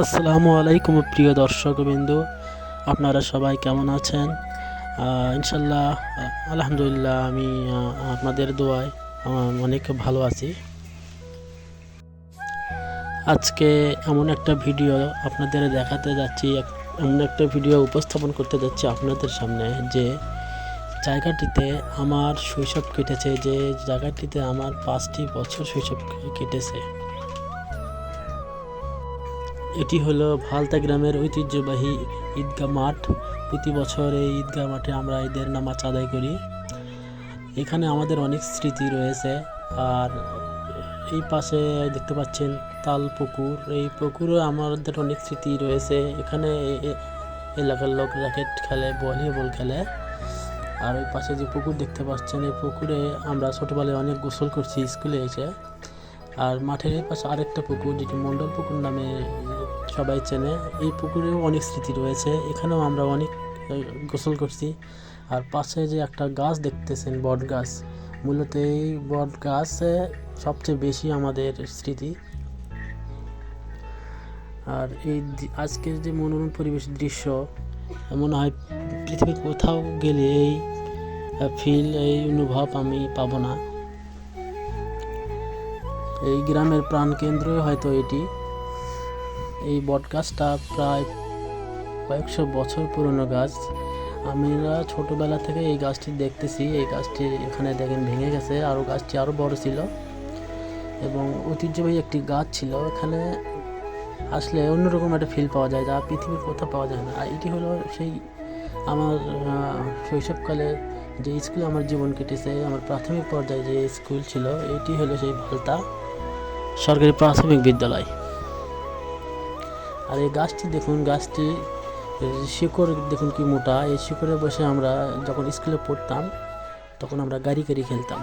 আসসালামু আলাইকুম প্রিয় দর্শকবৃন্দ, আপনারা সবাই কেমন আছেন? ইনশাল্লাহ, আলহামদুলিল্লাহ আমি আপনাদের দোয়ায় অনেক ভালো আছি। আজকে এমন একটা ভিডিও আপনাদের দেখাতে যাচ্ছি এমন একটা ভিডিও উপস্থাপন করতে যাচ্ছি আপনাদের সামনে যে জায়গাটিতে আমার শৈশব কেটেছে, যে জায়গাটিতে আমার পাঁচটি বছর শৈশব কেটেছে। এটি হলো ভালতা গ্রামের ঐতিহ্যবাহী ঈদগাহ মাঠ। প্রতি বছর এই ঈদগাহ মাঠে আমরা ঈদের নামাজ আদায় করি। এখানে আমাদের অনেক স্মৃতি রয়েছে। আর এই পাশে দেখতে পাচ্ছেন তাল পুকুর। এই পুকুরে আমাদের অনেক স্মৃতি রয়েছে। এখানে এলাকার লোক র্যাকেট খেলে, ভলিবল খেলে। আর ওই পাশে যে পুকুর দেখতে পাচ্ছেন, এই পুকুরে আমরা ছোটোবেলায় অনেক গোসল করছি স্কুলে এসে। আর মাঠের পাশে আরেকটা পুকুর, যেটি মণ্ডল পুকুর নামে সবাই চেনে। এই পুকুরেও অনেক স্মৃতি রয়েছে। এখানেও আমরা অনেক গোসল করছি। আর পাশে যে একটা গাছ দেখতেছেন, বট গাছ, মূলত এই বট গাছে সবচেয়ে বেশি আমাদের স্মৃতি। আর এই আজকের যে মনোরম পরিবেশ দৃশ্য, মনে হয় পৃথিবীর কোথাও গেলে এই ফিল এই অনুভব আমি পাবো না। এই গ্রামের প্রাণকেন্দ্রই হয়তো এটি। এই বট গাছটা প্রায় কয়েকশো বছর পুরনো গাছ। আমরা ছোটোবেলা থেকে এই গাছটি দেখতেছি। এই গাছটি এখানে দেখেন ভেঙে গেছে। আরও গাছটি আরও বড় ছিল। এবং ঐতিহ্যবাহী একটি গাছ ছিল। এখানে আসলে অন্যরকম একটা ফিল পাওয়া যায়, যা পৃথিবীর কোথাও পাওয়া যায় না। আর এটি হলো সেই আমার শৈশবকালে যে স্কুলে আমার জীবন কেটেছে, আমার প্রাথমিক পর্যায়ে যে স্কুল ছিল, এটি হলো সেই ভালতা সরকারি প্রাথমিক বিদ্যালয়। আর এই গাছটি দেখুন, গাছটি শিকড় দেখুন কি মোটা। এই শিকড়ে বসে আমরা যখন স্কুলে পড়তাম, তখন আমরা গাড়ি গাড়ি খেলতাম।